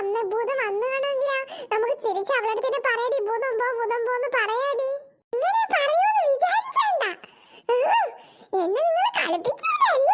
അമ്മ ഭൂതം വന്നു കാണുമെങ്കിലാ. നമുക്ക് തിരിച്ച് അവളുടെ തന്നെ പറയടി. ഭൂതം പോ ഭൂതം പോന്ന് പറയടി. ഇങ്ങനെ പറയുമെന്ന് വിചാരിക്കണ്ട. എന്നെ നിങ്ങൾ കളിപ്പിക്കൂലല്ല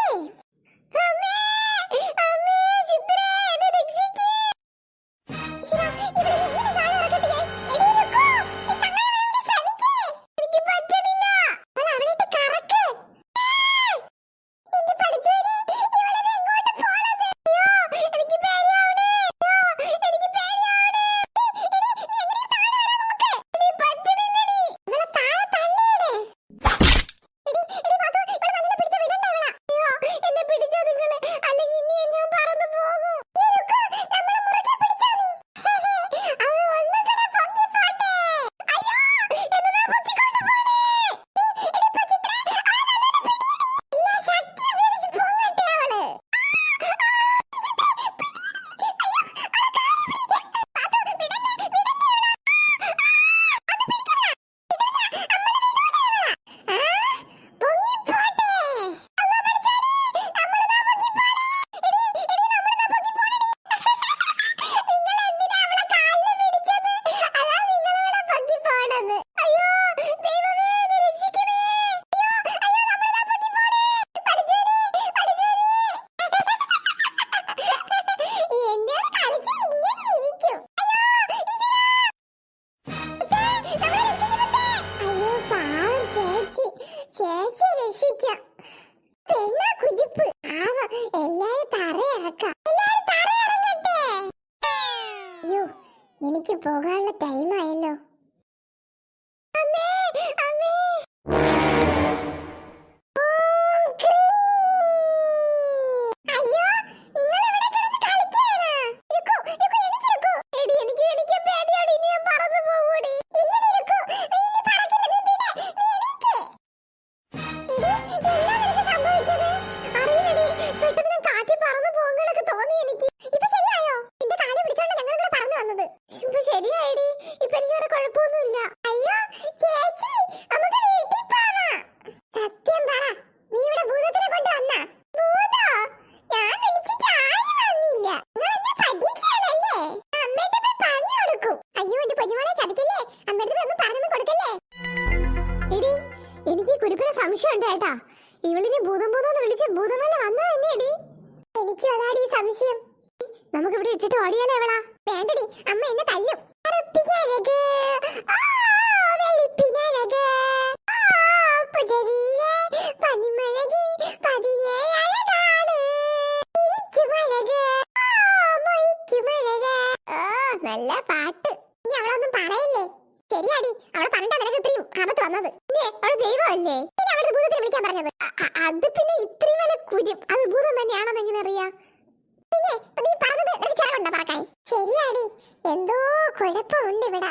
ഇരിക്കാം. പെണ്ണാ കുജിപ്പ് ആവ എല്ലാരും തറയിറക്കാം എല്ലാരും തറയിറങ്ങട്ടെ അയ്യോ എനിക്ക് പോകാനുള്ള ടൈം സംശയമുണ്ട് കേട്ടാ ഇവളിനെ ഭൂതം ഭൂതം വിളിച്ച ഭൂതമല്ല ഭൂതം വല്ല തന്നെയടി. എനിക്കും അതാടി സംശയം. നമുക്ക് ഇവിടെ ഇട്ടിട്ട് ഓടിയാലോ ഇവളാ? വേണ്ടടി അമ്മ എന്നെ തല്ലും. നല്ല പാട്ട്. ഇനി അവളൊന്നും പറയല്ലേ? ശരിയാടി അവളെ പറഞ്ഞിട്ടാ നിനക്ക് ഇത്രയും ആപത്ത് വന്നത്. ദൈവമല്ലേ? പിന്നെ അവിടുത്തെ ഭൂതത്തിനെ വിളിക്കാൻ പറഞ്ഞത്. അത് പിന്നെ ഇത്രയും വല്ല കുരു അത് ഭൂതം തന്നെയാണെന്ന് എങ്ങനെ അറിയാം? പിന്നെ നീ പറഞ്ഞത് ഒരു ചിലവുണ്ടോ പറക്കാൻ? ശരിയാടി. എന്തോ കുഴപ്പമുണ്ട് ഇവിടെ.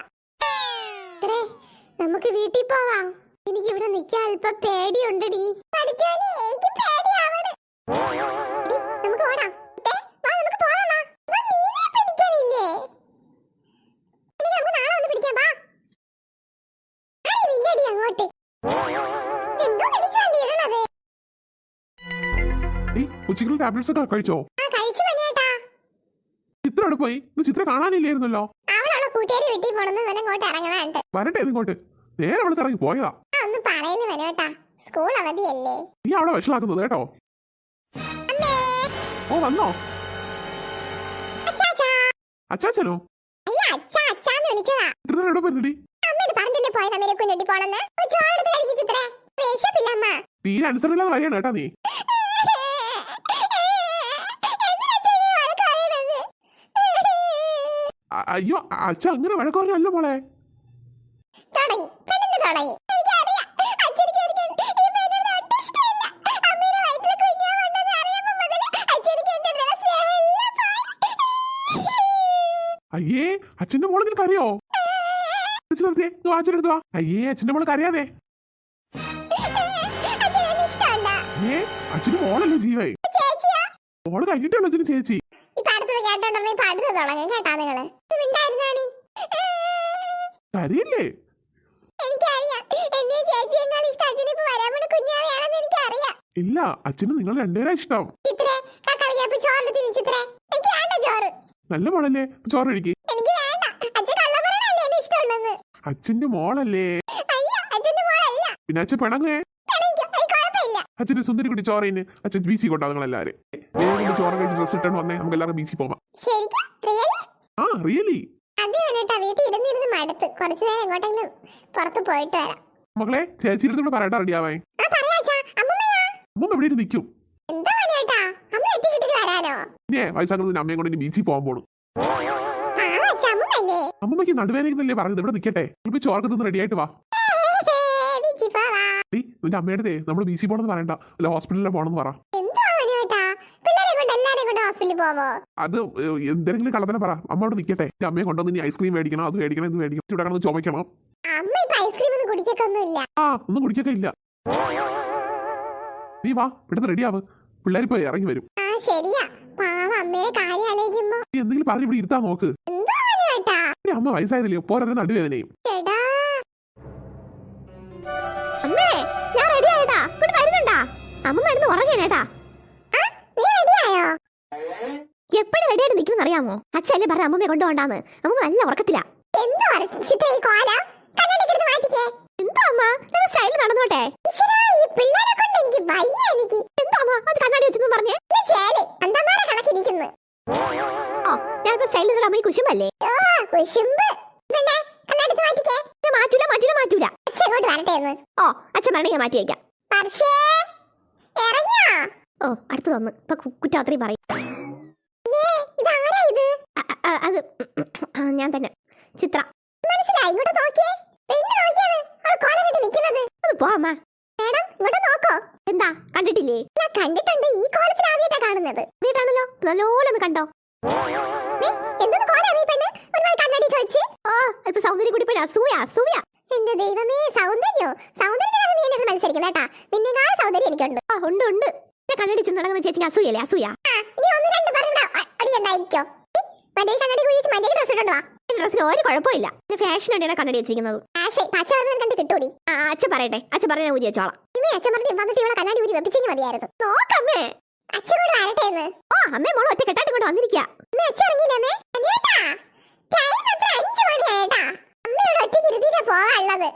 നമുക്ക് വീട്ടിൽ പോവാം. എനിക്ക് ഇവിടെ നിൽക്കാൻ അല്പം പേടിയുണ്ടടി. പഠിച്ചാലേ എനിക്ക് പേടിയാവണം. നമുക്ക് ഓടാം. അങ്ങോട്ട്. ഉച്ചയ്ക്കുള്ള ടാബ്ലറ്റ്സ് ഒക്കെ കഴിച്ചോ? ചിത്ര അവിടെ പോയി. ചിത്ര കാണാനില്ലായിരുന്നല്ലോ. വരട്ടെ ഇങ്ങോട്ട്. നേരെ അവളെ ഇറങ്ങി പോയതാ. സ്കൂൾ അവധിയല്ലേ. നീ അവളെ വഷളാക്കുന്നത് കേട്ടോ. ഓ വന്നോ. അച്ചാച്ചനോ? എവിടെ പോയിരുന്നടി? അയ്യോ അച്ഛ അങ്ങനെ വഴക്ക് പറഞ്ഞല്ല മോളെ അയ്യേ അച്ഛന്റെ മോളെ നിനക്കറിയോ? അയ്യേ ചേച്ചി. ഇല്ല അച്ഛന് നിങ്ങൾ രണ്ടുപേരാ ഇഷ്ടം. നല്ല മോളല്ലേ? ചോറ് കഴിക്കും. അച്ഛന്റെ മോളല്ലേ? പിന്നെ അച്ഛൻ പിണങ്ങേ അച്ഛന്റെ സുന്ദരി കുട്ടി ചോറയിന് അച്ഛൻ ബി സി കൊണ്ടാ നിങ്ങൾ ചോറ കഴിച്ച് ഡ്രസ് ഇട്ടാണ് വന്നേ. നമുക്ക് എല്ലാവരും ബീച്ചിൽ പോവാം. ആ റിയലി മക്കളെ ചേച്ചിയുടെ കൂടെ പറയട്ടാ റെഡിയാവാൻ അമ്മ എവിടെ ഇരുന്ന് നിൽക്കും. എന്താ മോനേട്ടാ അമ്മ എത്തിക്കിട്ടിട്ട് വരാനോ? പിന്നെ വയസ്സാകുന്ന അമ്മയും കൊണ്ട് ബീച്ചിൽ പോകാൻ പോണു. അമ്മമ്മയ്ക്ക് നടുവേനല്ലേ പറഞ്ഞത്? ഇവിടെ നിൽക്കട്ടെ നമുക്ക് ചോർക്ക് റെഡിയായിട്ട് വാ. നിന്റെ അമ്മയുടെ നമ്മൾ ബി സി പോണെന്ന് പറയണ്ട. അല്ല ഹോസ്പിറ്റലിൽ പോണെന്ന് പറ. അത് എന്തെങ്കിലും കള്ളത്തന്നെ പറ. അമ്മ അവിടെ നിൽക്കട്ടെ എന്റെ അമ്മയെ കൊണ്ടുവന്ന് ഇനി ഐസ്ക്രീം മേടിക്കണം അത് മേടിക്കണം ഇത് മേടിക്കണം. ഇവിടെ കിടന്ന് ചുമക്കണം ആ ഒന്നും കുടിക്കൊക്കെ ഇല്ല. നീ വാ ഇവിടുന്ന് റെഡിയാവ് പിള്ളേർ പോയി ഇറങ്ങി വരും. എന്തെങ്കിലും പറഞ്ഞ് ഇവിടെ ഇരുത്താ നോക്ക്. അമ്മ വയസ്സായതല്ലേ? പോരാതെ നടുവേദനയും. എടാ. അമ്മേ ഞാൻ റെഡി ഇങ്ങോട്ട് വരുന്നുണ്ടാ? അമ്മ മരുന്ന് ഉറങ്ങേനേട്ടാ നീ റെഡി ആയോ? എപ്പോഴും റെഡി ആയിട്ട് നിൽക്കുന്ന അറിയാമോ? അച്ഛല്ലേ പറഞ്ഞ അമ്മമ്മയെ കൊണ്ടുപോണ്ടാന്ന് അമ്മ നല്ല ഉറക്കത്തില്ല എന്തോ ചിത്ര ഈ കോല? കണ്ണടിക്കെടുത്ത് മാറ്റിക്കേ. എന്തോ അമ്മ? സ്റ്റൈലിൽ നടന്നോട്ടെ. വേണമെങ്കിൽ ഞാൻ മാറ്റി വയ്ക്കാം. ഓ അടുത്ത് തന്നു ഇപ്പൊ കുറ്റാത്രി പറയും. അത് ഞാൻ തന്നെ. ചിത്ര. മനസ്സിലായി? ഇങ്ങോട്ട് നോക്കിയേ. എന്താ? കണ്ടിട്ടില്ലേ? ഞാൻ കണ്ടിട്ടുണ്ട്. ഈ കോലത്തിൽ ആദ്യമായിട്ടാ കാണുന്നത്. വീട്ടാണല്ലോ നല്ലോണം ഒന്ന് കണ്ടോ? എന്തൊന്ന് കോലാണ് ഈ പെണ്ണ്? ഒരുപാട് കണ്ണടിയൊക്കെ വെച്ച്. ഓ ഇപ്പൊ സൗന്ദര്യം കൂടി പോയി. അസൂയ അസൂയ. എന്റെ ദൈവമേ സൗന്ദര്യോ? സൗന്ദര്യത്തിനാണ് നീ എന്നോട് മത്സരിക്കുന്നത് കേട്ടാ. നിന്നേക്കാൾ സൗന്ദര്യം എനിക്കുണ്ട്. ആ ഉണ്ട് ഉണ്ട്. എന്നെ കണ്ണടിച്ച് നടക്കുന്ന ചേച്ചിക്ക് അസൂയല്ലേ അസൂയ? നീ ഒന്ന് രണ്ട് പറഞ്ഞ അടിയുണ്ടായിരിക്കോ മറ്റേ കണ്ണടി കുഴിച്ച് മറ്റേ ഡ്രസ് ഇട്ടുണ്ടോ ഡ്രസ്സിന് ഒരു കുഴപ്പമില്ല. ഫാഷൻ ആണ് കണ്ണടി വെച്ചിരിക്കുന്നത്. ഫാഷൻ പച്ച പറഞ്ഞത് കണ്ട് കിട്ടൂടി. ആ അച്ഛൻ പറയട്ടെ. അച്ഛൻ പറഞ്ഞ ഊരി വെച്ചോളാം. ഇമ്മേ അച്ഛൻ പറഞ്ഞ് വന്നിട്ട് ഇവിടെ കണ്ണാടി ഊരി വെപ്പിച്ചെങ്കിൽ മതിയായിരുന്നു. നോക്കമ്മേ അച്ഛൻ കൂടെ വരട്ടെ എന്ന്. ഓ അമ്മേ മോൾ ഒറ്റ കെട്ടാട്ട് കൊണ്ട് വന്നിരിക്കുക അമ്മേ അച്ഛൻ ഇറങ്ങിയില്ലേ അമ്മേ? അനിയേട്ടാ ടൈം എത്ര? അഞ്ചു മണിയായേട്ടാ അമ്മയോട് ഒറ്റയ്ക്ക് ഇരുത്തിട്ടാ പോവാനുള്ളത്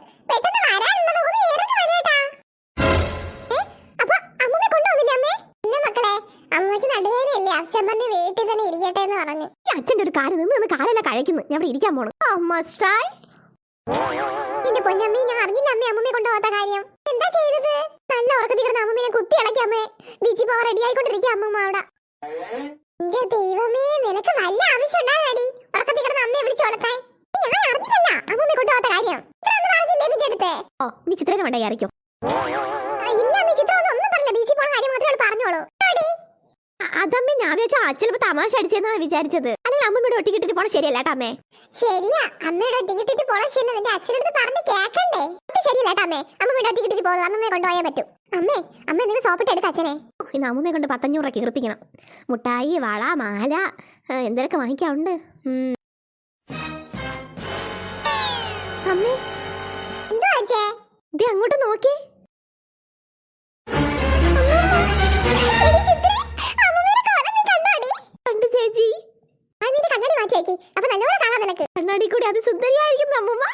അമ്മേ? വീട്ടിൽ തന്നെ ഇരിക്കട്ടെ എന്ന് പറഞ്ഞു. അച്ഛന്റെ ഒരു കാര്യം നിന്ന് നിന്ന് കാലെല്ലാം കഴിക്കുന്നു. ഞാൻ ഇരിക്കാൻ പോണു. മസ്റ്റായി എന്റെ പൊന്നമ്മേ ഞാൻ അറിഞ്ഞില്ല അമ്മേ അമ്മമ്മയെ കൊണ്ടുപോകാത്ത കാര്യം. എന്താ ചെയ്തത്? നല്ല ഉറക്കത്തിൽ കിടന്ന അമ്മമ്മയെ കുത്തി അമ്മേ. ബീച്ചിൽ പോവാൻ റെഡി ആയിക്കൊണ്ടിരിക്കുക അമ്മമ്മ അവിടെ. ദൈവമേ നിനക്ക് വല്ല ആവശ്യം ഉണ്ടാകടി ഉറക്കത്തിൽ കിടന്ന അമ്മയെ വിളിച്ചു ഞാൻ അറിഞ്ഞില്ലല്ല അമ്മമ്മയെ കൊണ്ടുപോകാത്ത കാര്യം ഇത്രയൊന്നും പറഞ്ഞില്ലേ നിന്റെ അടുത്ത് ഓ നീ ചിത്രനെ വേണ്ട ആയിരിക്കും ഇല്ല അമ്മ ചിത്രം ഒന്നും ഒന്നും പറഞ്ഞില്ല മാത്രമേ അവൾ പറഞ്ഞോളൂ. അതമ്മ ഞാൻ വിചാരിച്ച അച്ഛനപ്പോ തമാശ അടിച്ചെന്നാണ് വിചാരിച്ചത്. അല്ലെങ്കിൽ അമ്മയുടെ ഒട്ടിക്കിട്ടിട്ട് പോണ ശരിയല്ല അമ്മേ. ശരിയാ. അമ്മയുടെ ഒട്ടിക്കിട്ടിട്ട് പോണ ശരിയല്ല. നിന്റെ അച്ഛനടുത്ത് പറഞ്ഞ് കേക്കണ്ടേ. ശരിയല്ല അമ്മേ. അമ്മയുടെ ഒട്ടിക്കിട്ടിട്ട് പോകുന്നത് അമ്മമ്മയെ കൊണ്ടുപോയാൽ പറ്റും. അമ്മേ അമ്മ എന്തെങ്കിലും സോപ്പിട്ട് എടുത്ത് അച്ഛനെ. ഇന്ന് അമ്മയെ കൊണ്ട് പത്തഞ്ഞൂറ് കീർപ്പിക്കണം മുട്ടായി വള മാല എന്തൊക്കെ വാങ്ങിക്കാറുണ്ട്. അമ്മേ ദേ അങ്ങോട്ട് നോക്കി. കണ്ണാടി കൂടി അത് സുന്ദരിയായിരിക്കും അമ്മൂമ്മ